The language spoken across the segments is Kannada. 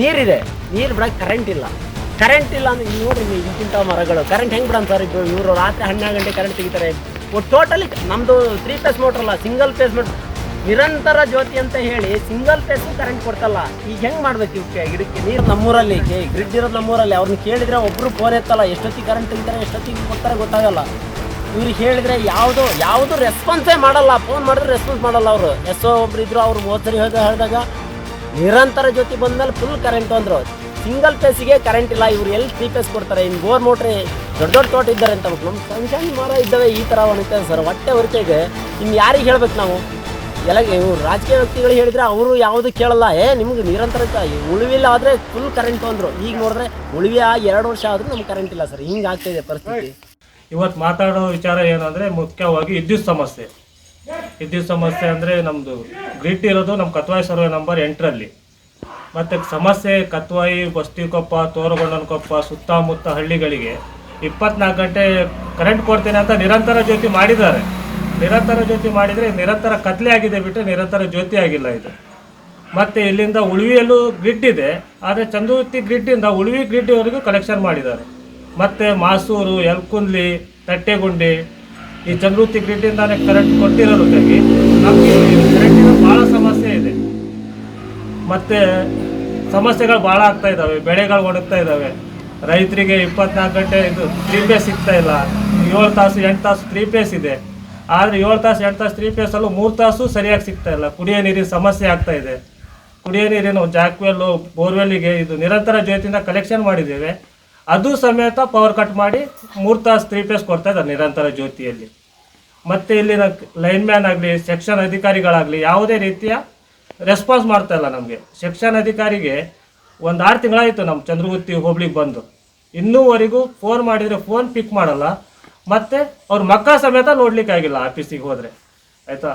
ನೀರಿದೆ. ನೀರು ಬಿಡಕ್ಕೆ ಕರೆಂಟ್ ಇಲ್ಲ. ಕರೆಂಟ್ ಇಲ್ಲ ಅಂದ್ರೆ ನೋಡಿ ಇಂತಿಂಥ ಮರಗಳು. ಕರೆಂಟ್ ಹೆಂಗೆ ಬಿಡೋಣ ಸರ್ ಇದು? ಇವರು ರಾತ್ರಿ ಹನ್ನೆರಡು ಗಂಟೆ ಕರೆಂಟ್ ತೆಗಿತಾರೆ. ಟೋಟಲಿ ನಮ್ಮದು ತ್ರೀ ಫೇಸ್ ಮೋಟ್ರ್ ಅಲ್ಲ single phase motor Niranthara Jyothi ಅಂತ ಹೇಳಿ ಸಿಂಗಲ್ ಫೇಸು ಕರೆಂಟ್ ಕೊಡ್ತಲ್ಲ. ಈಗ ಹೆಂಗೆ ಮಾಡ್ಬೇಕು ಇವಕ್ಕೆ ಗಿಡಕ್ಕೆ ನೀರು ನಮ್ಮೂರಲ್ಲಿ ಗ್ರಿಡ್ ಇರೋದು ನಮ್ಮೂರಲ್ಲಿ. ಅವ್ರನ್ನ ಕೇಳಿದ್ರೆ ಒಬ್ಬರು ಫೋನ್ ಎತ್ತಲ್ಲ, ಎಷ್ಟೊತ್ತಿಗೆ ಕರೆಂಟ್ ತೆಗಿತಾರೆ, ಎಷ್ಟೊತ್ತಿಗೆ ಕೊಡ್ತಾರೆ ಗೊತ್ತಾಗಲ್ಲ. ಇವ್ರಿಗೆ ಹೇಳಿದ್ರೆ ಯಾವುದು ಯಾವುದು ರೆಸ್ಪಾನ್ಸೇ ಮಾಡಲ್ಲ. ಫೋನ್ ಮಾಡಿದ್ರೆ ರೆಸ್ಪಾನ್ಸ್ ಮಾಡಲ್ಲ ಅವರು. ಎಸ್ ಒಬ್ರು ಇದ್ರು, ಅವ್ರು ಹೋದ್ ಹೇಳಿದಾಗ ನಿರಂತರ ಜ್ಯೋತಿ ಬಂದ್ಮೇಲೆ ಫುಲ್ ಕರೆಂಟ್ ಅಂದರು. ಸಿಂಗಲ್ ಪೇಸಿಗೆ ಕರೆಂಟ್ ಇಲ್ಲ, ಇವ್ರು ಎಲ್ಲಿ ತ್ರೀ ಪೇಸ್ ಕೊಡ್ತಾರೆ ಇನ್ನು ಬೋರ್ ಮೋಟ್ರಿ ದೊಡ್ಡ ದೊಡ್ಡ ತೋಟ ಇದ್ದಾರೆ ಅಂತ ನಮ್ಮ ಸಣ್ಣ ಸಣ್ಣ ಮರ ಇದ್ದಾವೆ, ಈ ಥರ ಒಣಗ್ತದೆ ಸರ್. ಹೊಟ್ಟೆ ಹೊರತೆಗೆ ಇನ್ನು ಯಾರಿಗೆ ಹೇಳ್ಬೇಕು ನಾವು? ಎಲ್ಲ ಇವ್ರು ರಾಜಕೀಯ ವ್ಯಕ್ತಿಗಳು ಹೇಳಿದ್ರೆ ಅವರು ಯಾವುದು ಕೇಳಲ್ಲ. ಏ, ನಿಮ್ಗೆ ನಿರಂತರ ಉಳಿವಿಲ್ಲ ಆದರೆ ಫುಲ್ ಕರೆಂಟ್ ಅಂದರು. ಈಗ ನೋಡಿದ್ರೆ ಉಳಿವಿ ಆಗಿ ಎರಡು ವರ್ಷ ಆದರೂ ನಮ್ಗೆ ಕರೆಂಟ್ ಇಲ್ಲ ಸರ್. ಹಿಂಗೆ ಆಗ್ತಿದೆ ಪರಿಸ್ಥಿತಿ. ಇವತ್ತು ಮಾತಾಡೋ ವಿಚಾರ ಏನಂದರೆ ಮುಖ್ಯವಾಗಿ ವಿದ್ಯುತ್ ಸಮಸ್ಯೆ. ವಿದ್ಯುತ್ ಸಮಸ್ಯೆ ಅಂದರೆ ನಮ್ಮದು ಗ್ರಿಡ್ ಇರೋದು ನಮ್ಮ ಕತ್ವಾಯಿ ಸರ್ವೆ ನಂಬರ್ ಎಂಟರಲ್ಲಿ. ಮತ್ತು ಸಮಸ್ಯೆ ಕತ್ವಾಯಿ, ಬಸ್ತಿಕೊಪ್ಪ, ತೋರಗೊಂಡನಕೊಪ್ಪ, ಸುತ್ತಮುತ್ತ ಹಳ್ಳಿಗಳಿಗೆ ಇಪ್ಪತ್ನಾಲ್ಕು ಗಂಟೆ ಕರೆಂಟ್ ಕೊಡ್ತೇನೆ ಅಂತ ನಿರಂತರ ಜ್ಯೋತಿ ಮಾಡಿದ್ದಾರೆ. ನಿರಂತರ ಜ್ಯೋತಿ ಮಾಡಿದರೆ ನಿರಂತರ ಕತ್ಲೆ ಆಗಿದೆ ಬಿಟ್ಟರೆ ನಿರಂತರ ಜ್ಯೋತಿ ಆಗಿಲ್ಲ ಇದು. ಮತ್ತು ಇಲ್ಲಿಂದ ಉಳುವಿಯಲ್ಲೂ ಗ್ರಿಡ್ ಇದೆ, ಆದರೆ ಚಂದುವತ್ತಿ ಗ್ರಿಡ್ಡಿಂದ ಉಳುವಿ ಗ್ರಿಡ್ವರೆಗೂ ಕಲೆಕ್ಷನ್ ಮಾಡಿದ್ದಾರೆ. ಮತ್ತು ಮಾಸೂರು, ಯಲ್ಕುಂದ್ಲಿ, ತಟ್ಟೆಗುಂಡಿ ಈ ಚಂದ್ರವೃತ್ತಿ ಗ್ರಿಡ್ಡಿಂದಾನೇ ಕರೆಂಟ್ ಕೊಟ್ಟಿರೋದಕ್ಕಾಗಿ ನಮಗೆ ಕರೆಂಟಿನ ಭಾಳ ಸಮಸ್ಯೆ ಇದೆ. ಮತ್ತು ಸಮಸ್ಯೆಗಳು ಭಾಳ ಆಗ್ತಾ ಇದ್ದಾವೆ ಬೆಳೆಗಳು ಒಣಗ್ತಾ ಇದ್ದಾವೆ ರೈತರಿಗೆ ಇಪ್ಪತ್ನಾಲ್ಕು ಗಂಟೆ ಇದು ತ್ರೀ ಪೇಸ್ ಸಿಗ್ತಾ ಇಲ್ಲ. ಏಳು ತಾಸು, ಎಂಟು ತಾಸು ತ್ರೀ ಪೇಸ್ ಇದೆ. ಆದರೆ ಏಳು ತಾಸು, ಎಂಟು ತಾಸು ತ್ರೀ ಪೇಸಲ್ಲೂ ಮೂರು ತಾಸು ಸರಿಯಾಗಿ ಸಿಗ್ತಾ ಇಲ್ಲ. ಕುಡಿಯೋ ನೀರಿನ ಸಮಸ್ಯೆ ಆಗ್ತಾ ಇದೆ. ಕುಡಿಯೋ ನೀರಿನ ಜಾಕ್ವೆಲ್ಲು, ಬೋರ್ವೆಲ್ಲಿಗೆ ಇದು ನಿರಂತರ ಜ್ಯೋತಿಯಿಂದ ಕಲೆಕ್ಷನ್ ಮಾಡಿದ್ದೇವೆ. ಅದು ಸಮೇತ ಪವರ್ ಕಟ್ ಮಾಡಿ ಮೂರು ತಾಸು ತ್ರೀ ಪೇಸ್ ಕೊಡ್ತಾ ಇದ್ದಾರೆ ನಿರಂತರ ಜ್ಯೋತಿಯಲ್ಲಿ. ಮತ್ತು ಇಲ್ಲಿನ ಲೈನ್ ಮ್ಯಾನ್ ಆಗಲಿ ಸೆಕ್ಷನ್ ಅಧಿಕಾರಿಗಳಾಗಲಿ, ಯಾವುದೇ ರೀತಿಯ ರೆಸ್ಪಾನ್ಸ್ ಮಾಡ್ತಾ ಇಲ್ಲ ನಮಗೆ. ಸೆಕ್ಷನ್ ಅಧಿಕಾರಿಗೆ ಒಂದು ಆರು ತಿಂಗಳಾಯಿತು ನಮ್ಮ ಚಂದ್ರಗುತ್ತಿ ಹೋಬ್ಳಿಗೆ ಬಂದು. ಇನ್ನೂವರೆಗೂ ಫೋನ್ ಮಾಡಿದರೆ ಫೋನ್ ಪಿಕ್ ಮಾಡಲ್ಲ. ಮತ್ತು ಅವ್ರ ಮಕ್ಕ ಸಮೇತ ನೋಡ್ಲಿಕ್ಕೆ ಆಗಿಲ್ಲ ಆಫೀಸಿಗೆ ಹೋದರೆ. ಆಯಿತಾ?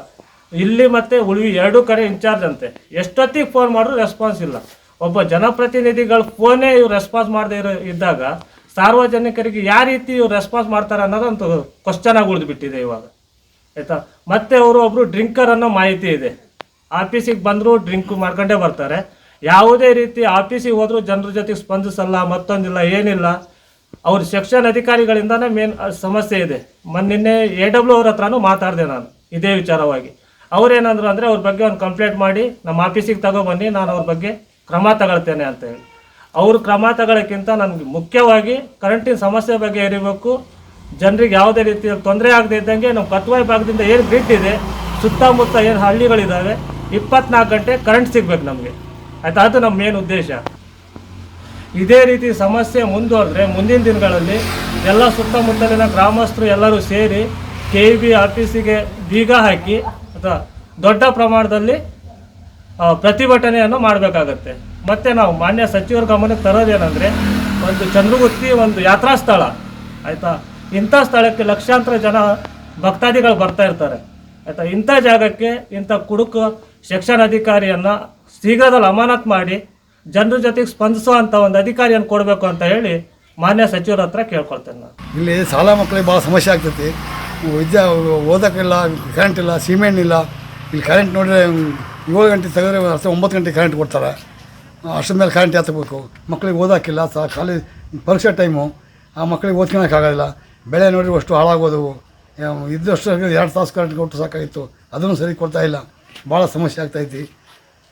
ಇಲ್ಲಿ ಮತ್ತೆ ಉಳಿವಿ ಎರಡೂ ಕಡೆ ಇನ್ಚಾರ್ಜ್ ಅಂತೆ. ಎಷ್ಟೊತ್ತಿಗೆ ಫೋನ್ ಮಾಡಿದ್ರು ರೆಸ್ಪಾನ್ಸ್ ಇಲ್ಲ. ಒಬ್ಬ ಜನಪ್ರತಿನಿಧಿಗಳು ಫೋನೇ ಇವ್ರು ರೆಸ್ಪಾನ್ಸ್ ಮಾಡದೇ ಇರೋ ಇದ್ದಾಗ ಸಾರ್ವಜನಿಕರಿಗೆ ಯಾವ ರೀತಿ ಇವ್ರು ರೆಸ್ಪಾನ್ಸ್ ಮಾಡ್ತಾರೆ ಅನ್ನೋದಂತೂ ಕ್ವಶನ್ ಆಗಿ ಉಳಿದ್ಬಿಟ್ಟಿದೆ ಇವಾಗ. ಆಯಿತಾ? ಮತ್ತೆ ಅವರು ಒಬ್ಬರು ಡ್ರಿಂಕರ್ ಅನ್ನೋ ಮಾಹಿತಿ ಇದೆ. ಆಫೀಸಿಗೆ ಬಂದರೂ ಡ್ರಿಂಕ್ ಮಾಡ್ಕೊಂಡೇ ಬರ್ತಾರೆ. ಯಾವುದೇ ರೀತಿ ಆಫೀಸಿಗೆ ಹೋದರೂ ಜನರ ಜೊತೆಗೆ ಸ್ಪಂದಿಸಲ್ಲ, ಮತ್ತೊಂದಿಲ್ಲ, ಏನಿಲ್ಲ. ಅವ್ರ ಸೆಕ್ಷನ್ ಅಧಿಕಾರಿಗಳಿಂದನೇ ಮೇನ್ ಸಮಸ್ಯೆ ಇದೆ. ಮೊನ್ನೆ ಎ ಡಬ್ಲ್ಯೂ ಅವ್ರ ಹತ್ರನೂ ಮಾತಾಡಿದೆ ನಾನು, ಇದೇ ವಿಚಾರವಾಗಿ. ಅವ್ರೇನಂದ್ರು ಅಂದರೆ ಅವ್ರ ಬಗ್ಗೆ ಒಂದು ಕಂಪ್ಲೇಂಟ್ ಮಾಡಿ ನಮ್ಮ ಆಫೀಸಿಗೆ ತಗೊಬನ್ನಿ ನಾನು ಅವ್ರ ಬಗ್ಗೆ ಕ್ರಮ ತಗೊಳ್ತೇನೆ ಅಂತ ಹೇಳಿ. ಅವರು ಕ್ರಮ ತಗೊಳ್ಳೋಕ್ಕಿಂತ ನನಗೆ ಮುಖ್ಯವಾಗಿ ಕರೆಂಟಿನ ಸಮಸ್ಯೆ ಬಗ್ಗೆ ಎರಿಬೇಕು ಜನರಿಗೆ ಯಾವುದೇ ರೀತಿಯ ತೊಂದರೆ ಆಗದೆ ಇದ್ದಂಗೆ ನಮ್ಮ ಕತ್ವಾಯಿ ಭಾಗದಿಂದ ಏನು ಗ್ರಿಡ್ ಇದೆ, ಸುತ್ತಮುತ್ತ ಏನು ಹಳ್ಳಿಗಳಿದ್ದಾವೆ ಇಪ್ಪತ್ನಾಲ್ಕು ಗಂಟೆ ಕರೆಂಟ್ ಸಿಗ್ಬೇಕು ನಮಗೆ. ಆಯ್ತಾ? ಅದು ನಮ್ಮ ಮೇನ್ ಉದ್ದೇಶ. ಇದೇ ರೀತಿ ಸಮಸ್ಯೆ ಮುಂದುವರೆದ್ರೆ ಮುಂದಿನ ದಿನಗಳಲ್ಲಿ ಎಲ್ಲ ಸುತ್ತಮುತ್ತಲಿನ ಗ್ರಾಮಸ್ಥರು ಎಲ್ಲರೂ ಸೇರಿ ಕೆ ಬಿ ಆಫೀಸಿಗೆ ಬೀಗ ಹಾಕಿ, ಅಥವಾ ದೊಡ್ಡ ಪ್ರಮಾಣದಲ್ಲಿ ಪ್ರತಿಭಟನೆಯನ್ನು ಮಾಡಬೇಕಾಗತ್ತೆ. ಮತ್ತು ನಾವು ಮಾನ್ಯ ಸಚಿವರ ಗಮನಕ್ಕೆ ತರೋದೇನೆಂದರೆ, ಒಂದು ಚಂದ್ರಗುತ್ತಿ ಒಂದು ಯಾತ್ರಾ ಸ್ಥಳ ಆಯಿತಾ? ಇಂಥ ಸ್ಥಳಕ್ಕೆ ಲಕ್ಷಾಂತರ ಜನ ಭಕ್ತಾದಿಗಳು ಬರ್ತಾ ಇರ್ತಾರೆ. ಆಯಿತಾ? ಇಂಥ ಜಾಗಕ್ಕೆ ಇಂಥ ಕುಡುಕು ಶಿಕ್ಷಣ ಅಧಿಕಾರಿಯನ್ನು ಶೀಘ್ರದಲ್ಲಿ ಅಮಾನತ್ ಮಾಡಿ, ಜನರ ಜೊತೆಗೆ ಸ್ಪಂದಿಸುವಂಥ ಒಂದು ಅಧಿಕಾರಿಯನ್ನು ಕೊಡಬೇಕು ಅಂತ ಹೇಳಿ ಮಾನ್ಯ ಸಚಿವರ ಹತ್ರ ಕೇಳ್ಕೊಳ್ತೇನೆ ನಾನು. ಇಲ್ಲಿ ಶಾಲಾ ಮಕ್ಕಳಿಗೆ ಭಾಳ ಸಮಸ್ಯೆ ಆಗ್ತೈತಿ. ವಿದ್ಯಾ ಓದೋಕ್ಕಿಲ್ಲ ಕರೆಂಟ್ ಇಲ್ಲ ಸಿಮೆಂಟ್ ಇಲ್ಲ. ಇಲ್ಲಿ ಕರೆಂಟ್ ನೋಡಿದ್ರೆ ಏಳು ಗಂಟೆ ತೆಗೆದ್ರೆ ಅಷ್ಟೇ ಒಂಬತ್ತು ಗಂಟೆ ಕರೆಂಟ್ ಕೊಡ್ತಾರೆ ಅಷ್ಟರ ಮೇಲೆ ಕರೆಂಟ್ ಎತ್ತಬೇಕು ಮಕ್ಕಳಿಗೆ ಓದೋಕ್ಕಿಲ್ಲ ಸ ಖಾಲಿ ಪರೀಕ್ಷೆ ಟೈಮು ಆ ಮಕ್ಕಳಿಗೆ ಓದ್ಕೊಳಕ್ಕಾಗೋದಿಲ್ಲ ಬೆಳೆ ನೋಡಿದ್ರೆ ಅಷ್ಟು ಹಾಳಾಗೋದು ಇದ್ದಷ್ಟು ಎರಡು ತಾಸು ಕರೆಂಟ್ ಕೊಟ್ಟು ಸಾಕಾಗಿತ್ತು ಅದನ್ನು ಸರಿ ಕೊಡ್ತಾಯಿಲ್ಲ ಭಾಳ ಸಮಸ್ಯೆ ಆಗ್ತೈತಿ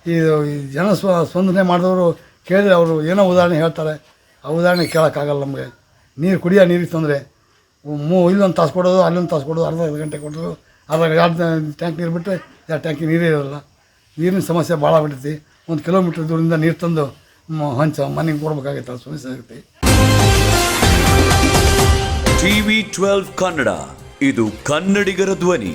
ಈ ಜನ ಸ್ವ ಸ್ಪಂದನೆ ಮಾಡಿದವರು ಕೇಳಿದ್ರೆ ಅವರು ಏನೋ ಉದಾಹರಣೆ ಹೇಳ್ತಾರೆ ಆ ಉದಾಹರಣೆ ಕೇಳೋಕ್ಕಾಗಲ್ಲ ನಮಗೆ ನೀರು ಕುಡಿಯೋ ನೀರಿಗೆ ತೊಂದರೆ ಮೂ ಇಲ್ಲೊಂದು ತಾಸು ಕೊಡೋದು ಅಲ್ಲೊಂದು ತಾಸು ಕೊಡೋದು ಅರ್ಧ ಗಂಟೆ ಕೊಡೋದು ಅರ್ಧ ಟ್ಯಾಂಕ್ ನೀರು ಬಿಟ್ಟರೆ ಎರಡು ಟ್ಯಾಂಕಿ ನೀರೇ ಇರೋಲ್ಲ. ನೀರಿನ ಸಮಸ್ಯೆ ಭಾಳ ಬಿಡ್ತೈತಿ ಒಂದು ಕಿಲೋಮೀಟ್ರ್ ದೂರದಿಂದ ನೀರು ತಂದು ಹಂಚ, ಮನೆಗೆ ಕೊಡ್ಬೇಕಾಗೈತೆ ಸಮಸ್ಯೆ ಆಗುತ್ತೆ ಟಿವಿ ಟ್ವೆಲ್ವ್ ಕನ್ನಡ. ಇದು ಕನ್ನಡಿಗರ ಧ್ವನಿ.